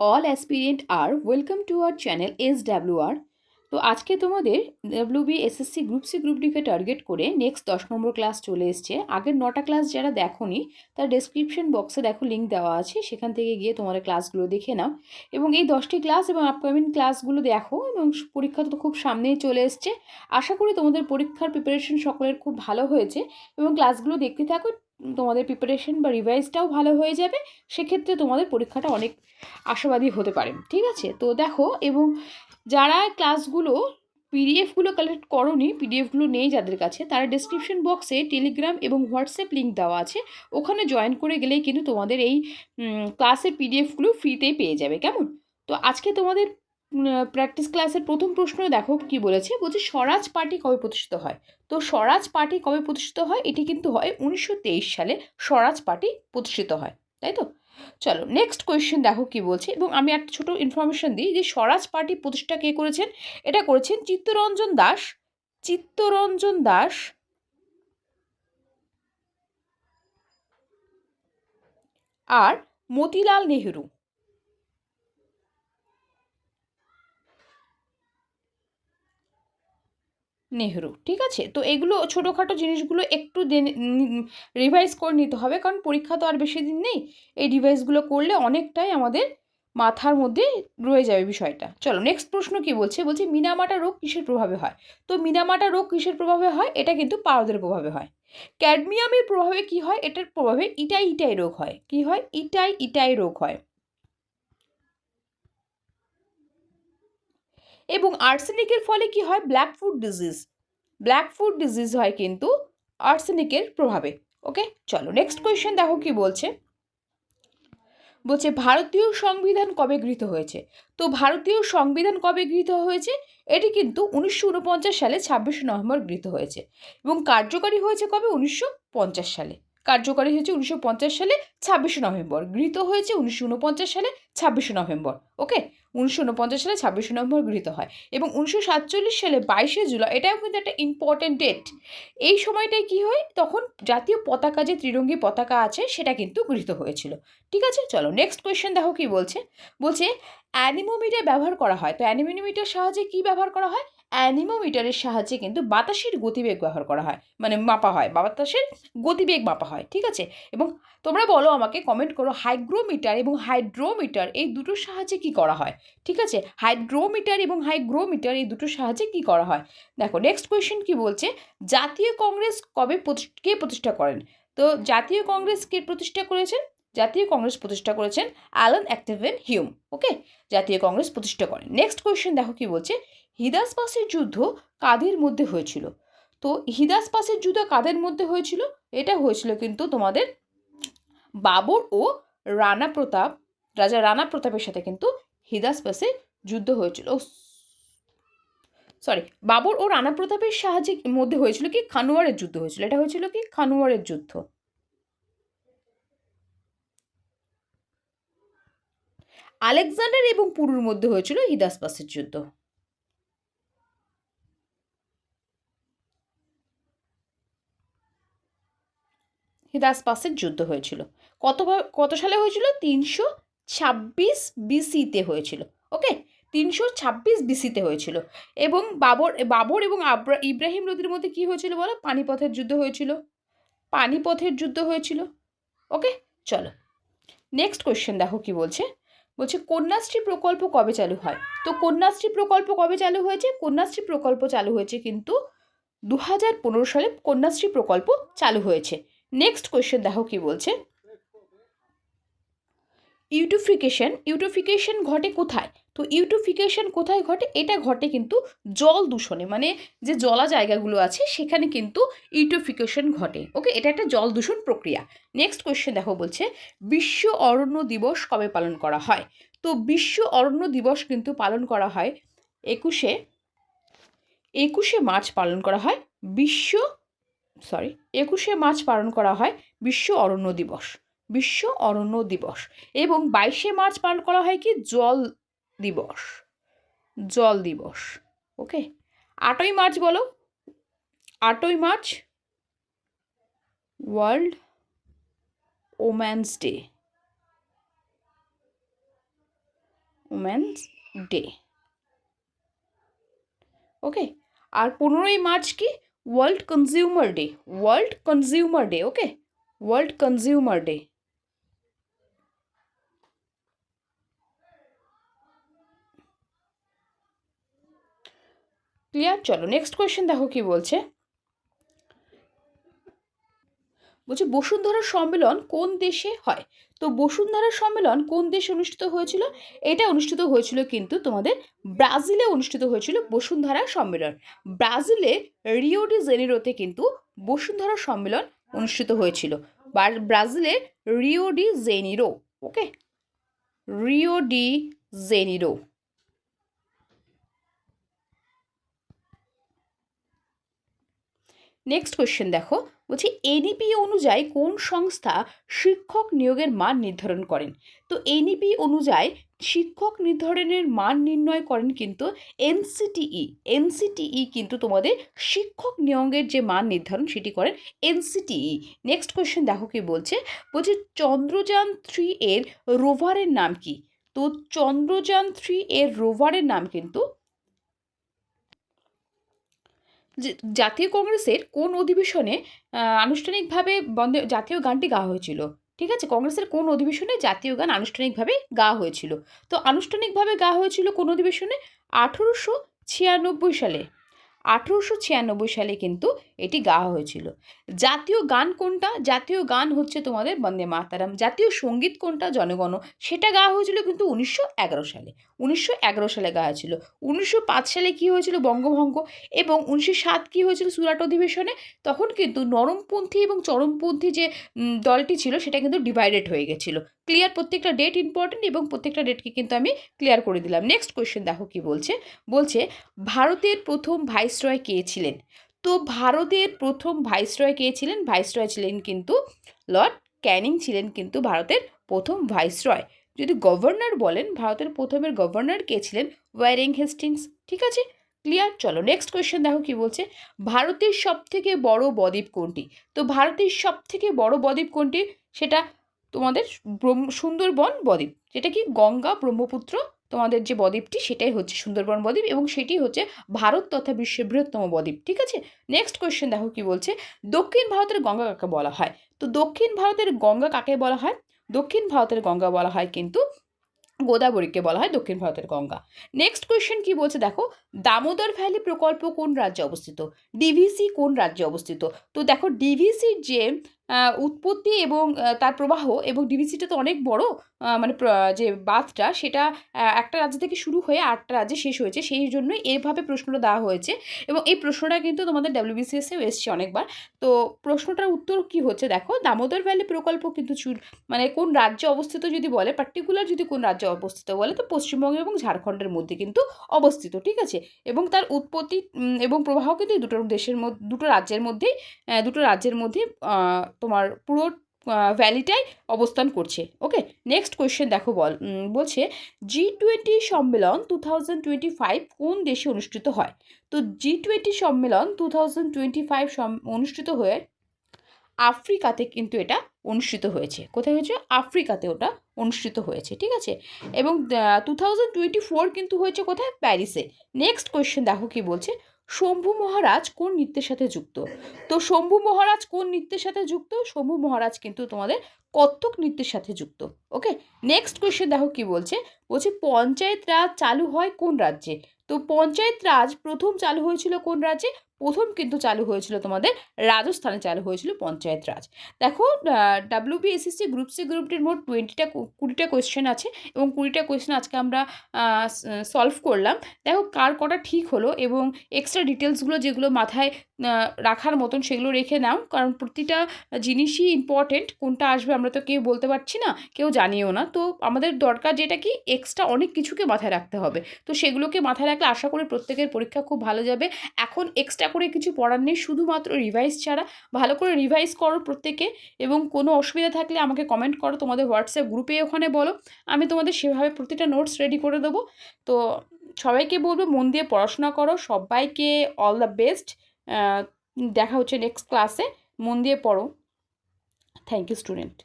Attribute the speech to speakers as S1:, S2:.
S1: All aspirant are welcome to our channel S W R তো আজকে তোমাদের W B SSC group C group decay target করে next দশ নম্বর class চলে এসছে। আগের নটা ক্লাস যারা দেখোনি, তার ডেসক্রিপশন বক্সে দেখো লিঙ্ক দেওয়া আছে, সেখান থেকে গিয়ে তোমাদের ক্লাসগুলো দেখে নাও। এবং এই দশটি ক্লাস এবং আপকামিং ক্লাসগুলো দেখো, এবং পরীক্ষা তো খুব সামনেই চলে এসছে। আশা করি তোমাদের পরীক্ষার প্রিপারেশন সকলের খুব ভালো হয়েছে, এবং ক্লাসগুলো দেখতে থাকো তোমাদের প্রিপারেশন বা রিভাইজটাও ভালো হয়ে যাবে, সেক্ষেত্রে তোমাদের পরীক্ষাটা অনেক আশাবাদী হতে পারে, ঠিক আছে? তো দেখো, এবং যারা ক্লাসগুলো পিডিএফগুলো কালেক্ট করনি পিডিএফগুলো নেই যাদের কাছে, তারা ডিসক্রিপশন বক্সে টেলিগ্রাম এবং হোয়াটসঅ্যাপ লিঙ্ক দেওয়া আছে, ওখানে জয়েন করে গেলেই কিন্তু তোমাদের এই ক্লাসের পিডিএফগুলো ফ্রিতেই পেয়ে যাবে, কেমন? তো আজকে তোমাদের প্র্যাকটিস ক্লাসের প্রথম প্রশ্ন দেখো কি বলেছে, বলছে স্বরাজ পার্টি কবে প্রতিষ্ঠিত হয়? তো স্বরাজ পার্টি কবে প্রতিষ্ঠিত হয়? এটি কিন্তু হয় উনিশশো তেইশ সালে স্বরাজ পার্টি প্রতিষ্ঠিত হয়, তাই তো? চলো নেক্সট কোয়েশ্চেন দেখো কি বলছে, এবং আমি একটা ছোটো ইনফরমেশন দিই যে স্বরাজ পার্টি প্রতিষ্ঠা কে করেছেন? এটা করেছেন চিত্তরঞ্জন দাস। চিত্তরঞ্জন দাস আর মতিলাল নেহরু। নেহরু, ঠিক আছে? তো এগুলো ছোটোখাটো জিনিসগুলো একটু রিভাইজ করে নিতে হবে, কারণ পরীক্ষা তো আর বেশি দিন নেই। এই রিভাইসগুলো করলে অনেকটাই আমাদের মাথার মধ্যে রয়ে যাবে বিষয়টা। চলো নেক্সট প্রশ্ন কি বলছে? বলছে, মিনামাটা রোগ কিসের প্রভাবে হয়? তো মিনামাটা রোগ কিসের প্রভাবে হয়? এটা কিন্তু পারদের প্রভাবে হয়। ক্যাডমিয়ামের প্রভাবে কি হয়? এটার প্রভাবে ইটাই ইটাই রোগ হয়। কি হয়? ইটাই ইটাই রোগ হয়। এবং আর্সেনিকের ফলে কি হয়? Black foot disease black foot disease হয় কিন্তু আর্সেনিকের প্রভাবে। ওকে চলো নেক্সট কোয়েশ্চেন দেখো কি বলছে। বলছে, ভারতীয় সংবিধান কবে গৃহীত হয়েছে? তো ভারতীয় সংবিধান কবে গৃহীত হয়েছে? এটি কিন্তু উনিশশো উনপঞ্চাশ সালে ছাব্বিশে নভেম্বর গৃহীত হয়েছে এবং কার্যকারী হয়েছে কবে? উনিশশো পঞ্চাশ সালে। কার্যকারী হয়েছে উনিশশো পঞ্চাশ সালে ছাব্বিশে নভেম্বর। গৃহীত হয়েছে উনিশশো উনপঞ্চাশ সালে ছাব্বিশে নভেম্বর। ওকে? উনিশশো উনপঞ্চাশ সালে ছাব্বিশে নভেম্বর গৃহীত হয়। এবং উনিশশো সাতচল্লিশ সালে বাইশে জুলাই, এটাও কিন্তু একটা ইম্পর্টেন্ট ডেট এই সময়টায় কি হয়? তখন জাতীয় পতাকা, যে ত্রিরঙ্গী পতাকা আছে, সেটা কিন্তু গৃহীত হয়েছিল। ঠিক আছে? চলো নেক্সট কোয়েশ্চেন দেখো কি বলছে। বলছে, অ্যানিমোমিটার ব্যবহার করা হয়। তো অ্যানিমোমিটার সাহায্যে কি ব্যবহার করা হয়? অ্যানিমোমিটারের সাহায্যে কিন্তু বাতাসের গতিবেগ ব্যবহার করা হয় মানে মাপা হয় বাতাসের গতিবেগ মাপা হয়, ঠিক আছে? এবং তোমরা বলো আমাকে কমেন্ট করো, হাইগ্রোমিটার এবং হাইড্রোমিটার এই দুটোর সাহায্যে কি করা হয়, ঠিক আছে? হাইড্রোমিটার এবং হাইগ্রোমিটার এই দুটোর সাহায্যে কি করা হয়? দেখো নেক্সট কোয়েশ্চেন কি বলছে? জাতীয় কংগ্রেস কবে কে প্রতিষ্ঠা করেন? তো জাতীয় কংগ্রেস কে প্রতিষ্ঠা করেছেন? জাতীয় কংগ্রেস প্রতিষ্ঠা করেছেন অ্যালান অ্যাক্টিভেন হিউম, ওকে? জাতীয় কংগ্রেস প্রতিষ্ঠা করেন। নেক্সট কোয়েশ্চেন দেখো কি বলছে। হিদাস পাসের যুদ্ধ কাদের মধ্যে হয়েছিল? তো হিদাস পাসের যুদ্ধ কাদের মধ্যে হয়েছিল? এটা হয়েছিল কিন্তু তোমাদের বাবর ও রানা প্রতাপ, রাজা রানা প্রতাপের সাথে কিন্তু হিদাস পাসে যুদ্ধ হয়েছিল। সরি বাবর ও রানা প্রতাপের সাহায্যে মধ্যে হয়েছিল কি? খানোয়ারের যুদ্ধ হয়েছিল। এটা হয়েছিল কি? খানোয়ারের যুদ্ধ। আলেকজান্ডার এবং পুরুর মধ্যে হয়েছিল হিদাসপাসের যুদ্ধ। হিদাসপাসের যুদ্ধ হয়েছিল। কত কত সালে হয়েছিল? তিনশো ছাব্বিশ বিসিতে হয়েছিল। ওকে? তিনশো ছাব্বিশ বিসিতে হয়েছিল। এবং বাবর বাবর এবং আব্রা, ইব্রাহিম নদীর মধ্যে কী হয়েছিল বলো? পানিপথের যুদ্ধ হয়েছিল। পানিপথের যুদ্ধ হয়েছিল। ওকে? চলো। নেক্সট কোয়েশ্চেন দেখো কি বলছে। বলছে, কন্যাশ্রী প্রকল্প কবে চালু হয়? তো কন্যাশ্রী প্রকল্প কবে চালু হয়েছে? কন্যাশ্রী প্রকল্প চালু হয়েছে কিন্তু দু হাজার পনেরো সালে কন্যাশ্রী প্রকল্প চালু হয়েছে। নেক্সট কোয়েশ্চেন দেখো কি বলছে। ইউটোফিকেশন ইউটোফিকেশন ঘটে কোথায়? তো ইউটোফিকেশন কোথায় ঘটে? এটা ঘটে কিন্তু জল দূষণে মানে যে জলা জায়গাগুলো আছে, সেখানে কিন্তু ইউটোফিকেশন ঘটে। ওকে, এটা একটা জল দূষণ প্রক্রিয়া। নেক্সট কোয়েশ্চেন দেখো বলছে, বিশ্ব অরণ্য দিবস কবে পালন করা হয়? তো বিশ্ব অরণ্য দিবস কিন্তু পালন করা হয় একুশে একুশে মার্চ পালন করা হয় বিশ্ব সরি একুশে মার্চ পালন করা হয় বিশ্ব অরণ্য দিবস। বিশ্ব অরণ্য দিবস এবং বাইশে মার্চ পালন করা হয় কি? জল দিবস। জল দিবস ওকে আটই মার্চ বলো? আটই March world women's day. Women's day okay আর পনেরোই মার্চ কি? World consumer day, world consumer day okay world consumer day. Clear চলো নেক্সট কোয়েশ্চেন দেখো কি বলছে। বলছে, বসুন্ধরা সম্মেলন কোন দেশে হয়? তো বসুন্ধরা সম্মেলন কোন দেশে অনুষ্ঠিত হয়েছিল? এটা অনুষ্ঠিত হয়েছিল কিন্তু তোমাদের ব্রাজিলে অনুষ্ঠিত হয়েছিল বসুন্ধরা সম্মেলন। ব্রাজিলে রিও ডি জেনিরোতে কিন্তু বসুন্ধরা সম্মেলন অনুষ্ঠিত হয়েছিল। ব্রাজিলে Rio de Janeiro okay Rio de Janeiro. Next question দেখো। বলছি এনইপি অনুযায়ী কোন সংস্থা শিক্ষক নিয়োগের মান নির্ধারণ করেন? তো এনইপি অনুযায়ী শিক্ষক নির্ধারণের মান নির্ণয় করেন কিন্তু এনসিটিই এনসিটিই কিন্তু তোমাদের শিক্ষক নিয়োগের যে মান নির্ধারণ সেটি করেন এনসিটিই নেক্সট কোয়েশ্চেন দেখো কি বলছে? বলছে, চন্দ্রযান থ্রি এর রোভারের নাম কি? তো চন্দ্রযান থ্রি এর রোভারের নাম কিন্তু যে জাতীয় কংগ্রেসের কোন অধিবেশনে আনুষ্ঠানিকভাবে বন্দে, জাতীয় গানটি গাওয়া হয়েছিল। ঠিক আছে? কংগ্রেসের কোন অধিবেশনে জাতীয় গান আনুষ্ঠানিকভাবে গাওয়া হয়েছিল। তো আনুষ্ঠানিকভাবে গাওয়া হয়েছিল কোন অধিবেশনে? আঠেরোশো ছিয়ানব্বই সালে। আঠেরোশো ছিয়ানব্বই সালে কিন্তু এটি গাওয়া হয়েছিল। জাতীয় গান কোনটা? জাতীয় গান হচ্ছে তোমাদের বন্দে মাতারাম। জাতীয় সংগীত কোনটা? জনগণ। সেটা গাওয়া হয়েছিল কিন্তু উনিশশো এগারো সালে। উনিশশো এগারো সালে গাওয়া ছিল উনিশশো পাঁচ সালে কী হয়েছিল বঙ্গভঙ্গ? এবং উনিশশো সাত কী হয়েছিল সুরাট অধিবেশনে? তখন কিন্তু নরমপন্থী এবং চরমপন্থী যে দলটি ছিল সেটা কিন্তু ডিভাইডেড হয়ে গেছিল। ক্লিয়ার প্রত্যেকটা ডেট ইম্পর্টেন্ট এবং প্রত্যেকটা ডেটকে কিন্তু আমি ক্লিয়ার করে দিলাম। নেক্সট কোয়েশ্চেন দেখো কি বলছে? বলছে, ভারতের প্রথম ভাইসরয় কে ছিলেন? তো ভারতের প্রথম ভাইসরয় কে ছিলেন? ভাইসরয় ছিলেন কিন্তু লর্ড ক্যানিং ছিলেন কিন্তু ভারতের প্রথম ভাইসরয়। যদি গভর্নর বলেন, ভারতের প্রথমের গভর্নর কে ছিলেন? Warren Hastings. ঠিক আছে? ক্লিয়ার? চলো নেক্সট কোয়েশ্চেন দেখো কি বলছে। ভারতের সব থেকে বড় বদ্বীপ কোনটি? তো ভারতের সব থেকে বড় বদ্বীপ কোনটি? সেটা তোমাদের সুন্দরবন বদ্বীপ। যেটা কি গঙ্গা ব্রহ্মপুত্র তোমাদের যে বদ্বীপটি, সেটাই হচ্ছে সুন্দরবন বদ্বীপ এবং সেটি হচ্ছে ভারত তথা বিশ্বের বৃহত্তম বদ্বীপ, ঠিক আছে? নেক্সট কোয়েশ্চেন দেখো কি বলছে? দক্ষিণ ভারতের গঙ্গা কাকে বলা হয়? তো দক্ষিণ ভারতের গঙ্গা কাকে বলা হয়? দক্ষিণ ভারতের গঙ্গা বলা হয় কিন্তু গোদাবরীকে বলা হয় দক্ষিণ ভারতের গঙ্গা। নেক্সট কোয়েশ্চেন কি বলছে দেখো? দামোদর ভ্যালি প্রকল্প কোন রাজ্যে অবস্থিত? ডিভিসি কোন রাজ্যে অবস্থিত? তো দেখো ডিভিসির যে উৎপত্তি এবং তার প্রবাহ এবং ডিভিসিটা তো অনেক বড় মানে যে বাঁধটা সেটা একটা রাজ্য থেকে শুরু হয়ে আটটা রাজ্যে শেষ হয়েছে। সেই জন্যই এভাবে প্রশ্নটা দেওয়া হয়েছে এবং এই প্রশ্নটা কিন্তু তোমাদের ডাব্লিউবিসিএসেও এসছে অনেকবার। তো প্রশ্নটার উত্তর কি হচ্ছে দেখো, দামোদর ভ্যালি প্রকল্প কিন্তু মানে কোন রাজ্যে অবস্থিত যদি বলে পার্টিকুলার যদি কোন রাজ্যে অবস্থিত বলে, তো পশ্চিমবঙ্গ এবং ঝাড়খণ্ডের মধ্যে কিন্তু অবস্থিত, ঠিক আছে? এবং তার উৎপত্তি এবং প্রবাহ কিন্তু দুটো দেশের মধ্যে, দুটো রাজ্যের মধ্যেই দুটো রাজ্যের মধ্যে তোমার পুরো ভ্যালিটাই অবস্থান করছে ওকে নেক্সট কোয়েশ্চেন দেখো বল বলছে জি টোয়েন্টি সম্মেলন টু থাউজেন্ড টোয়েন্টি ফাইভ কোন দেশে অনুষ্ঠিত হয়? তো জি টোয়েন্টি সম্মেলন টু থাউজেন্ড টোয়েন্টি ফাইভ অনুষ্ঠিত হয়ে আফ্রিকাতে কিন্তু এটা অনুষ্ঠিত হয়েছে। কোথায় হয়েছে? আফ্রিকাতে ওটা অনুষ্ঠিত হয়েছে, ঠিক আছে? এবং টু থাউজেন্ড টোয়েন্টি ফোর কিন্তু হয়েছে কোথায়? প্যারিসে। নেক্সট কোয়েশ্চেন দেখো কি বলছে শম্ভু মহারাজ কোন নৃত্যের সাথে যুক্ত? তো শম্ভু মহারাজ কোন নৃত্যের সাথে যুক্ত? শম্ভু মহারাজ কিন্তু তোমাদের কত্থক নৃত্যের সাথে যুক্ত। ওকে নেক্সট কোয়েশ্চেন দেখো কি বলছে? বলছে, পঞ্চায়েত রাজ চালু হয় কোন রাজ্যে? তো পঞ্চায়েত রাজ প্রথম চালু হয়েছিল কোন রাজ্যে? প্রথম কিন্তু চালু হয়েছিল তোমাদের রাজস্থানে চালু হয়েছিল পঞ্চায়েত রাজ। দেখো ডাব্লিউবিএসএসসি গ্রুপ সি গ্রুপটির মোট টোয়েন্টিটা কুড়িটা কোয়েশ্চেন আছে এবং কুড়িটা কোয়েশ্চেন আজকে আমরা সলভ করলাম। দেখো, কার কটা ঠিক হলো এবং এক্সট্রা ডিটেলসগুলো যেগুলো মাথায় রাখার মতন সেগুলো রেখে নাও। কারণ প্রতিটা জিনিসই ইম্পর্টেন্ট কোনটা আসবে আমরা তো কেউ বলতে পারছি না, কেউ জানিও না। তো আমাদের দরকার যেটা কি এক্সট্রা অনেক কিছুকে মাথায় রাখতে হবে। তো সেগুলোকে মাথায় রাখলে আশা করি প্রত্যেকের পরীক্ষা খুব ভালো যাবে। এখন এক্সট্রা করে কিছু পড়ার নেই, শুধুমাত্র রিভাইজ ছাড়া। ভালো করে রিভাইজ করো প্রত্যেকে এবং কোনো অসুবিধা থাকলে আমাকে কমেন্ট করো, তোমাদের হোয়াটসঅ্যাপ গ্রুপে ওখানে বলো। আমি তোমাদের সেভাবে প্রতিটা নোটস রেডি করে দেবো। তো সবাইকে বলব, মন দিয়ে পড়াশোনা করো। সবাইকে অল দ্য বেস্ট দেখা হচ্ছে নেক্সট ক্লাসে মন দিয়ে পড়ো। Thank you student